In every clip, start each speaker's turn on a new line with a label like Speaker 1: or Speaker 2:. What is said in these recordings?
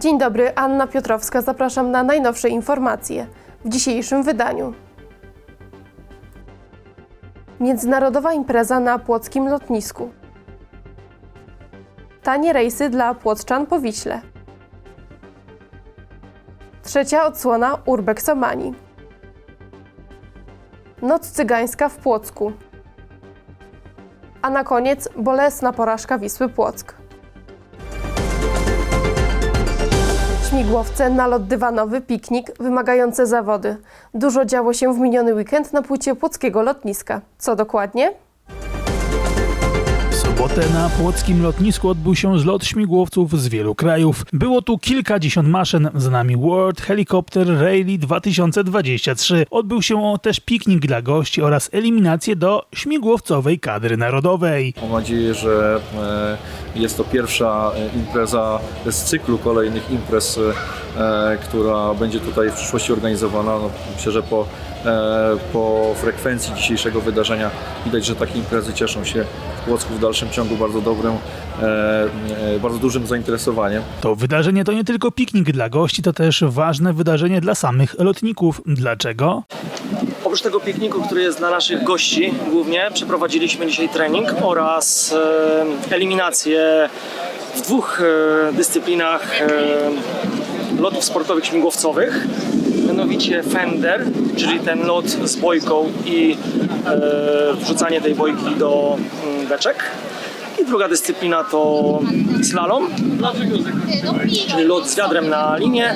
Speaker 1: Dzień dobry, Anna Piotrowska. Zapraszam na najnowsze informacje w dzisiejszym wydaniu. Międzynarodowa impreza na płockim lotnisku. Tanie rejsy dla płoczczan po Wiśle. Trzecia odsłona Urbexomanii. Noc cygańska w Płocku. A na koniec bolesna porażka Wisły Płock. Śmigłowce, nalot dywanowy, piknik, wymagające zawody. Dużo działo się w miniony weekend na płycie płockiego lotniska. Co dokładnie?
Speaker 2: Sobotę na płockim lotnisku odbył się zlot śmigłowców z wielu krajów. Było tu kilkadziesiąt maszyn, z nami World Helicopter Rally 2023. Odbył się też piknik dla gości oraz eliminacje do śmigłowcowej kadry narodowej.
Speaker 3: Mam nadzieję, że e, jest to pierwsza e, impreza z cyklu kolejnych imprez, e, która będzie tutaj w przyszłości organizowana. No, myślę, że po, e, po frekwencji dzisiejszego wydarzenia widać, że takie imprezy cieszą się w Płocku w dalszym ciągu bardzo dobrym, e, e, bardzo dużym zainteresowaniem.
Speaker 2: To wydarzenie to nie tylko piknik dla gości, to też ważne wydarzenie dla samych lotników. Dlaczego?
Speaker 4: Oprócz tego pikniku, który jest dla naszych gości głównie, przeprowadziliśmy dzisiaj trening oraz e, eliminację w dwóch e, dyscyplinach e, lotów sportowych śmigłowcowych. Mianowicie Fender, czyli ten lot z bojką i e, wrzucanie tej bojki do mm, beczek. I druga dyscyplina to slalom, czyli lot z wiadrem na linię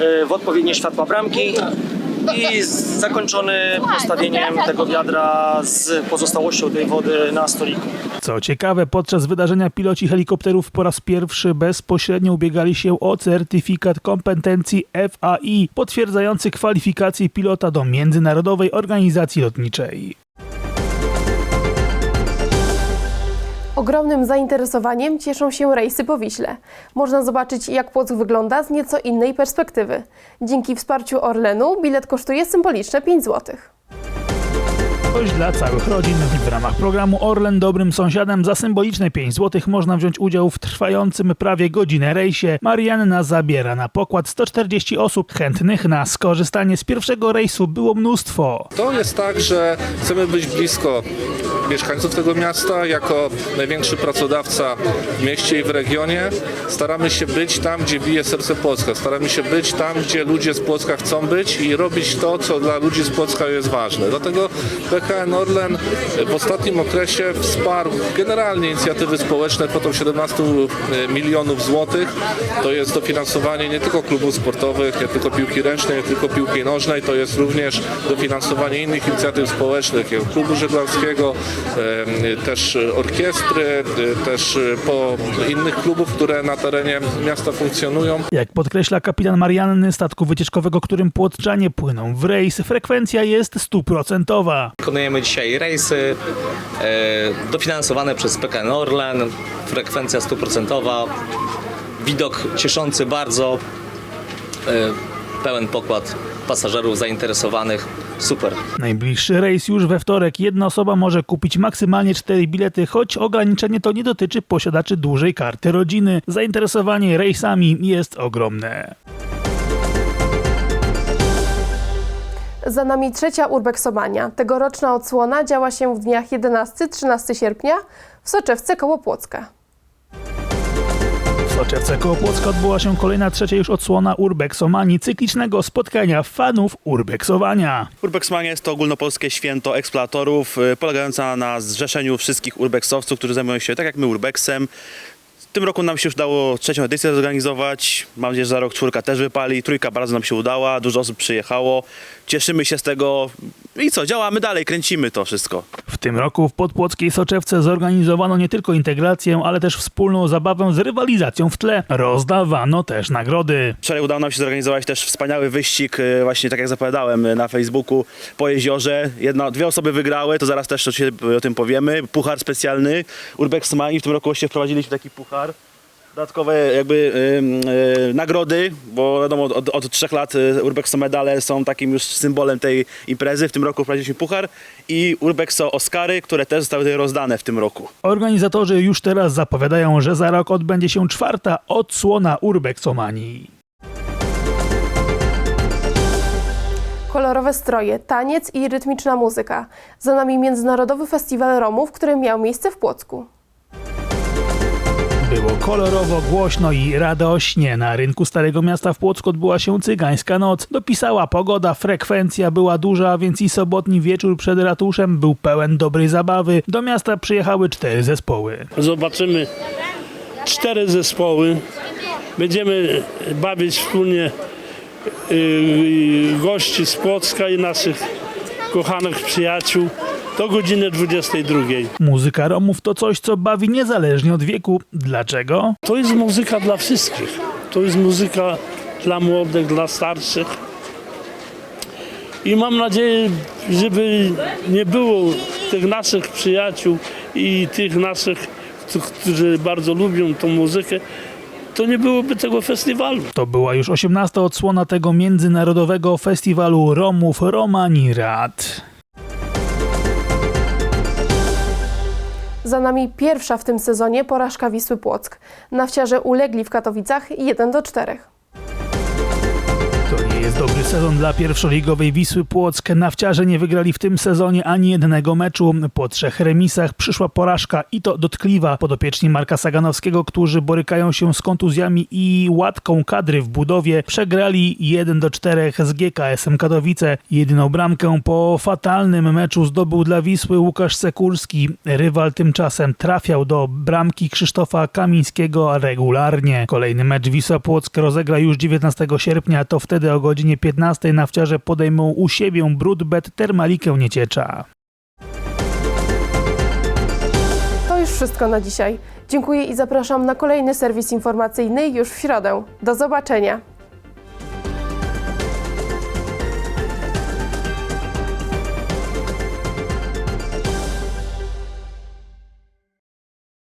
Speaker 4: e, w odpowiednie światła bramki i zakończony postawieniem tego wiadra z pozostałością tej wody na stoliku.
Speaker 2: Co ciekawe, podczas wydarzenia piloci helikopterów po raz pierwszy bezpośrednio ubiegali się o certyfikat kompetencji FAI, potwierdzający kwalifikacje pilota do Międzynarodowej Organizacji Lotniczej.
Speaker 1: Ogromnym zainteresowaniem cieszą się rejsy po Wiśle. Można zobaczyć, jak Płock wygląda z nieco innej perspektywy. Dzięki wsparciu Orlenu bilet kosztuje symboliczne 5 zł.
Speaker 2: Coś dla całych rodzin. W ramach programu Orlen Dobrym Sąsiadem za symboliczne 5 zł można wziąć udział w trwającym prawie godzinę rejsie. Marianna zabiera na pokład 140 osób. Chętnych na skorzystanie z pierwszego rejsu było mnóstwo.
Speaker 5: To jest tak, że chcemy być blisko mieszkańców tego miasta. Jako największy pracodawca w mieście i w regionie staramy się być tam, gdzie bije serce Płocka. Staramy się być tam, gdzie ludzie z Płocka chcą być i robić to, co dla ludzi z Płocka jest ważne. Dlatego PKN Orlen w ostatnim okresie wsparł generalnie inicjatywy społeczne kwotą 17 milionów złotych. To jest dofinansowanie nie tylko klubów sportowych, nie tylko piłki ręcznej, nie tylko piłki nożnej, to jest również dofinansowanie innych inicjatyw społecznych, jak klubu żeglarskiego, też orkiestry, e, też e, po innych klubów, które na terenie miasta funkcjonują.
Speaker 2: Jak podkreśla kapitan Marianny statku wycieczkowego, którym płotczanie płyną w rejs, frekwencja jest stuprocentowa.
Speaker 6: Wykonujemy dzisiaj rejsy e, dofinansowane przez PKN Orlen, frekwencja stuprocentowa, widok cieszący bardzo, e, pełen pokład pasażerów zainteresowanych, super.
Speaker 2: Najbliższy rejs już we wtorek. Jedna osoba może kupić maksymalnie 4 bilety, choć ograniczenie to nie dotyczy posiadaczy dużej karty rodziny. Zainteresowanie rejsami jest ogromne.
Speaker 1: Za nami trzecia Urbexomania. Tegoroczna odsłona działa się w dniach 11-13 sierpnia w Soczewce koło Płocka.
Speaker 2: Soczewce koło Płocka odbyła się kolejna trzecia już odsłona Urbexomanii, cyklicznego spotkania fanów urbexowania.
Speaker 7: Urbexmania jest to ogólnopolskie święto eksploratorów, y, polegające na zrzeszeniu wszystkich urbexowców, którzy zajmują się tak jak my urbexem. W tym roku nam się już udało trzecią edycję zorganizować. Mam nadzieję, że za rok czwórka też wypali. Trójka bardzo nam się udała, dużo osób przyjechało. Cieszymy się z tego. I co, działamy dalej, kręcimy to wszystko.
Speaker 2: W tym roku w podpłockiej Soczewce zorganizowano nie tylko integrację, ale też wspólną zabawę z rywalizacją w tle. Rozdawano też nagrody.
Speaker 7: Wczoraj udało nam się zorganizować też wspaniały wyścig, y, właśnie tak jak zapowiadałem y, na Facebooku, po jeziorze. Jedna, dwie osoby wygrały, to zaraz też o, o tym powiemy. Puchar specjalny Urbex Mani. W tym roku właśnie wprowadziliśmy taki puchar. Dodatkowe jakby y, nagrody, bo wiadomo od, od trzech lat y, Urbexo medale są takim już symbolem tej imprezy. W tym roku wprowadziliśmy puchar i Urbexo Oscary, które też zostały tutaj rozdane w tym roku.
Speaker 2: Organizatorzy już teraz zapowiadają, że za rok odbędzie się czwarta odsłona Urbexomanii.
Speaker 1: Kolorowe stroje, taniec i rytmiczna muzyka. Za nami Międzynarodowy Festiwal Romów, który miał miejsce w Płocku.
Speaker 2: Było kolorowo, głośno i radośnie. Na rynku Starego Miasta w Płocku odbyła się cygańska noc. Dopisała pogoda, frekwencja była duża, więc i sobotni wieczór przed ratuszem był pełen dobrej zabawy. Do miasta przyjechały cztery zespoły.
Speaker 8: Zobaczymy cztery zespoły. Będziemy bawić wspólnie yy, gości z Płocka i naszych kochanych przyjaciół do godziny 22.
Speaker 2: Muzyka Romów to coś, co bawi niezależnie od wieku. Dlaczego?
Speaker 8: To jest muzyka dla wszystkich. To jest muzyka dla młodych, dla starszych. I mam nadzieję, żeby nie było tych naszych przyjaciół i tych naszych, którzy bardzo lubią tą muzykę, to nie byłoby tego festiwalu.
Speaker 2: To była już 18 odsłona tego międzynarodowego festiwalu Romów Romani Rad.
Speaker 1: Za nami pierwsza w tym sezonie porażka Wisły Płock. Nawciarze ulegli w Katowicach 1 do 4.
Speaker 2: sezon dla pierwszoligowej Wisły Płock. Nawciarze nie wygrali w tym sezonie ani jednego meczu. Po trzech remisach przyszła porażka i to dotkliwa. Podopieczni Marka Saganowskiego, którzy borykają się z kontuzjami i łatką kadry w budowie, przegrali 1 do 4 z GKS-em Katowice. Jedyną bramkę po fatalnym meczu zdobył dla Wisły Łukasz Sekulski. Rywal tymczasem trafiał do bramki Krzysztofa Kamińskiego regularnie. Kolejny mecz Wisła Płock rozegra już 19 sierpnia, to wtedy o godzinie 15 nawciarze podejmą u siebie Brudbet Termalikę Nieciecza.
Speaker 1: To już wszystko na dzisiaj. Dziękuję i zapraszam na kolejny serwis informacyjny już w środę. Do zobaczenia.